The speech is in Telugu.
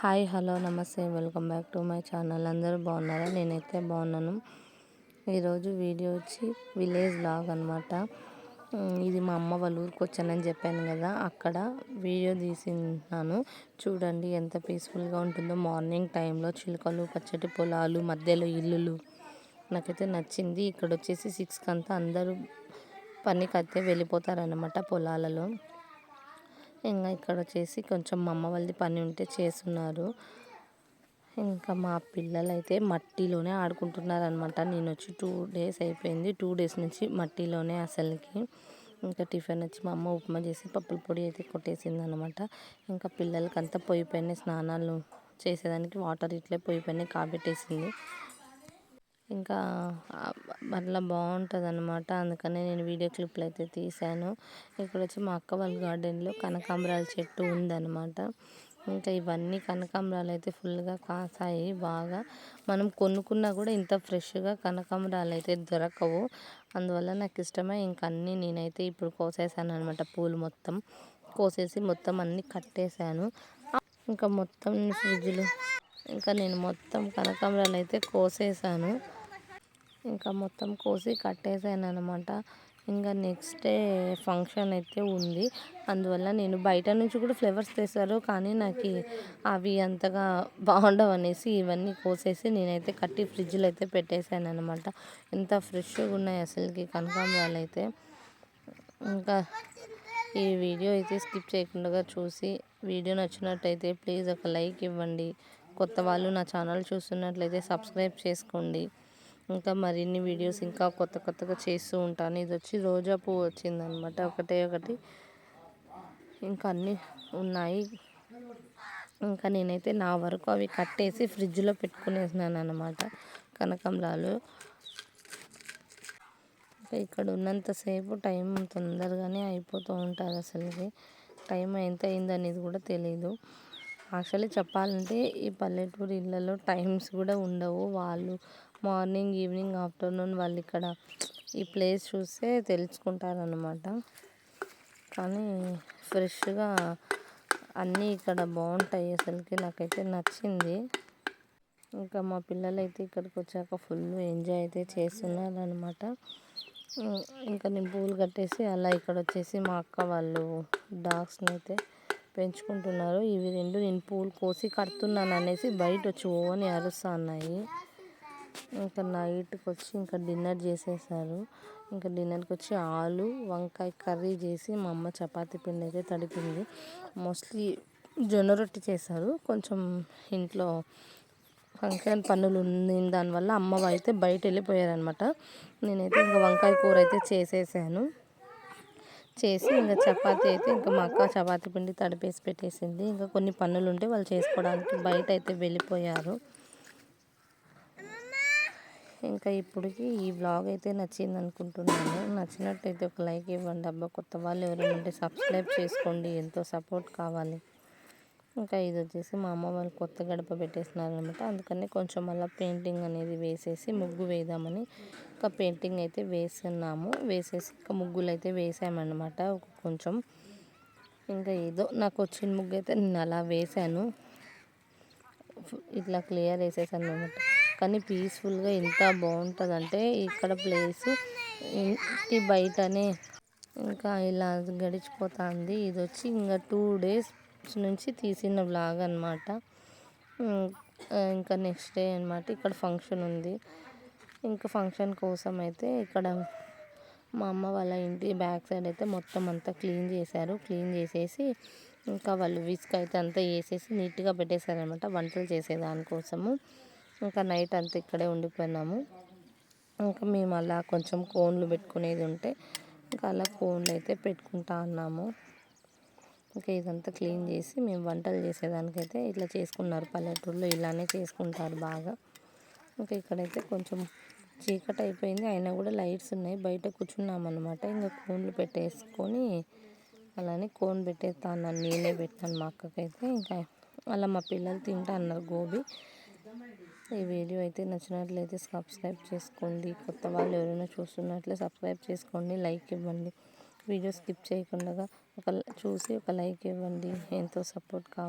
హాయ్ హలో నమస్తే welcome back to my channel. అందరూ బాగున్నారా? నేనైతే బాగున్నాను. ఈరోజు వీడియో వచ్చి విలేజ్ లాగ్ అనమాట ఇది మా అమ్మ వాళ్ళ ఊరికి వచ్చానని చెప్పాను కదా అక్కడ వీడియో తీసినాను చూడండి ఎంత పీస్ఫుల్గా ఉంటుందో. మార్నింగ్ టైంలో చిలుకలు పచ్చటి పొలాలు మధ్యలో ఇల్లులు. నాకైతే నచ్చింది. ఇక్కడ వచ్చేసి సిక్స్కి అంతా అందరూ పనికి అయితే వెళ్ళిపోతారనమాట పొలాలలో. ఇంకా ఇక్కడ వచ్చేసి కొంచెం మా అమ్మ వాళ్ళది పని ఉంటే చేస్తున్నారు. ఇంకా మా పిల్లలు అయితే మట్టిలోనే ఆడుకుంటున్నారు అనమాట నేను వచ్చి టూ డేస్ అయిపోయింది. టూ డేస్ నుంచి మట్టిలోనే అసలుకి. ఇంకా టిఫిన్ వచ్చి మా అమ్మ ఉప్మా చేసి పప్పుల పొడి అయితే కొట్టేసింది అనమాట ఇంకా పిల్లలకి అంతా పొయ్యి పైన స్నానాలు చేసేదానికి వాటర్ ఇట్లే పొయ్యి పైన కాబెట్టేసింది. ఇంకా అట్లా బాగుంటుంది అనమాట అందుకనే నేను వీడియో క్లిప్లు అయితే తీశాను. ఇక్కడ వచ్చి మా అక్క వాళ్ళ గార్డెన్లో కనకాంబరాల చెట్టు ఉందన్నమాట. ఇంకా ఇవన్నీ కనకాంబరాలు అయితే ఫుల్గా కాసాయి బాగా. మనం కొనుక్కున్నా కూడా ఇంత ఫ్రెష్గా కనకాంబరాలు అయితే దొరకవు. అందువల్ల నాకు ఇష్టమే ఇంక అన్నీ నేనైతే ఇప్పుడు కోసేసాను అనమాట పూలు మొత్తం. కోసేసి మొత్తం అన్నీ కట్టేశాను ఇంకా మొత్తం ఫ్రిడ్జ్లో ఇంకా నేను మొత్తం కనకాంబరాలు అయితే కోసేసాను. ఇంకా మొత్తం కోసి కట్టేసాను అనమాట ఇంకా నెక్స్ట్ డే ఫంక్షన్ అయితే ఉంది. అందువల్ల నేను బయట నుంచి కూడా ఫ్లేవర్స్ తెస్తారు. కానీ నాకు అవి అంతగా బాగుండవు అనేసి ఇవన్నీ కోసేసి నేనైతే కట్టి ఫ్రిడ్జ్లో అయితే పెట్టేశాను అనమాట ఎంత ఫ్రెష్గా ఉన్నాయి అసలుకి కనకాంబరాలు అయితే ఇంకా ఈ వీడియో అయితే స్కిప్ చేయకుండా చూసి వీడియో నచ్చినట్టయితే ప్లీజ్ ఒక లైక్ ఇవ్వండి. కొత్త వాళ్ళు నా ఛానల్ చూస్తున్నట్లయితే సబ్స్క్రైబ్ చేసుకోండి. ఇంకా మరిన్ని వీడియోస్ ఇంకా కొత్త కొత్తగా చేస్తూ ఉంటాను. ఇది వచ్చి రోజా పువ్వు వచ్చిందనమాట ఒకటే ఒకటి. ఇంకా అన్నీ ఉన్నాయి. ఇంకా నేనైతే నా వరకు అవి కట్టేసి ఫ్రిడ్జ్లో పెట్టుకునేసినాను అనమాట కనకంబరాలు. ఇక్కడ ఉన్నంతసేపు టైం తొందరగానే అయిపోతూ ఉంటుంది అసలుకి టైం ఎంత అయింది అనేది కూడా తెలియదు యాక్చువల్లీ చెప్పాలంటే ఈ పల్లెటూరు ఇళ్ళలో టైమ్స్ కూడా ఉండవు. వాళ్ళు మార్నింగ్ ఈవినింగ్ ఆఫ్టర్నూన్ వాళ్ళు ఇక్కడ ఈ ప్లేస్ చూస్తే తెలుసుకుంటారనమాట కానీ ఫ్రెష్గా అన్నీ ఇక్కడ బాగుంటాయి అసలుకి నాకైతే నచ్చింది. ఇంకా మా పిల్లలైతే ఇక్కడికి వచ్చాక ఫుల్ ఎంజాయ్ అయితే చేస్తున్నారనమాట ఇంకా నేను పూలు కట్టేసి అలా ఇక్కడ వచ్చేసి మా అక్క వాళ్ళు డాగ్స్ని అయితే పెంచుకుంటున్నారు. ఇవి రెండు నేను పూలు కోసి కడుతున్నాను అనేసి బయట వచ్చి ఓని అరుస్తా ఉన్నాయి ఇంకా నైట్కి వచ్చి ఇంకా డిన్నర్ చేసేసారు. ఇంకా డిన్నర్కి వచ్చి ఆలు వంకాయ కర్రీ చేసి మా అమ్మ చపాతీ పిండి అయితే తడిపింది. మోస్ట్లీ జొన్న రొట్టె చేశారు. కొంచెం ఇంట్లో ఫంక్షన్ పనులు ఉంది దానివల్ల అమ్మ అయితే బయట వెళ్ళిపోయారనమాట నేనైతే ఇంకా వంకాయ కూర అయితే చేసేసాను. చేసి ఇంకా చపాతి అయితే ఇంకా మా అక్క చపాతి పిండి తడిపేసి పెట్టేసింది. ఇంకా కొన్ని పనులు ఉంటే వాళ్ళు చేసుకోవడానికి బయట అయితే వెళ్ళిపోయారు. ఇంకా ఇప్పటికి ఈ బ్లాగ్ అయితే నచ్చింది అనుకుంటున్నాను. నచ్చినట్టయితే ఒక లైక్ ఇవ్వండి. అబ్బా కొత్త వాళ్ళు ఎవరైనా ఉంటే సబ్స్క్రైబ్ చేసుకోండి. ఎంతో సపోర్ట్ కావాలి. ఇంకా ఇది వచ్చేసి మా అమ్మ వాళ్ళు కొత్త గడప పెట్టేసినారనమాట అందుకని కొంచెం మళ్ళీ పెయింటింగ్ అనేది వేసేసి ముగ్గు వేద్దామని ఇంకా పెయింటింగ్ అయితే వేస్తున్నాము. వేసేసి ఇంకా ముగ్గులు అయితే వేసామన్నమాట. ఒక కొంచెం ఇంకా ఏదో నాకు వచ్చిన ముగ్గు అయితే నేను అలా వేసాను. ఇట్లా క్లియర్ వేసేసాను అనమాట కానీ పీస్ఫుల్గా ఎంత బాగుంటుందంటే ఇక్కడ ప్లేస్ ఇంటి బయటనే. ఇంకా ఇలా గడిచిపోతుంది. ఇది వచ్చి ఇంకా టూ డేస్ నుంచి తీసిన బ్లాగ్ అనమాట ఇంకా నెక్స్ట్ డే అనమాట ఇక్కడ ఫంక్షన్ ఉంది. ఇంకా ఫంక్షన్ కోసం అయితే ఇక్కడ మా అమ్మ వాళ్ళ ఇంటి బ్యాక్ సైడ్ అయితే మొత్తం అంతా క్లీన్ చేశారు. క్లీన్ చేసేసి ఇంకా వాళ్ళు విస్క్ అయితే అంతా వేసేసి నీట్గా పెట్టేశారనమాట వంటలు చేసేదానికోసము. ఇంకా నైట్ అంతా ఇక్కడే ఉండిపోయినాము. ఇంకా మేము అలా కొంచెం కోన్లు పెట్టుకునేది ఉంటే ఇంకా అలా కోన్లు అయితే పెట్టుకుంటా ఉన్నాము ఇంకా ఇదంతా క్లీన్ చేసి మేము వంటలు చేసేదానికైతే ఇట్లా చేసుకున్నారు పల్లెటూరులో ఇలానే చేసుకుంటారు బాగా. ఇంకా ఇక్కడైతే కొంచెం చీకటి అయిపోయింది అయినా కూడా లైట్స్ ఉన్నాయి. బయట కూర్చున్నామన్నమాట ఇంకా కోన్లు పెట్టేసుకొని అలానే కోన్ పెట్టేస్తా అన్నాను నేనే పెట్టాను మా అక్కకైతే. ఇంకా అలా మా పిల్లలు తింటా అన్నారు గోబీ. ఈ వీడియో అయితే నచ్చినట్లయితే సబ్స్క్రైబ్ చేసుకోండి. కొత్త వాళ్ళు ఎవరైనా చూస్తున్నట్లే సబ్స్క్రైబ్ చేసుకోండి. లైక్ ఇవ్వండి. వీడియో స్కిప్ చేయకుండా ఒక చూసి ఒక లైక్ ఇవ్వండి. ఎంతో సపోర్ట్ కావాలి.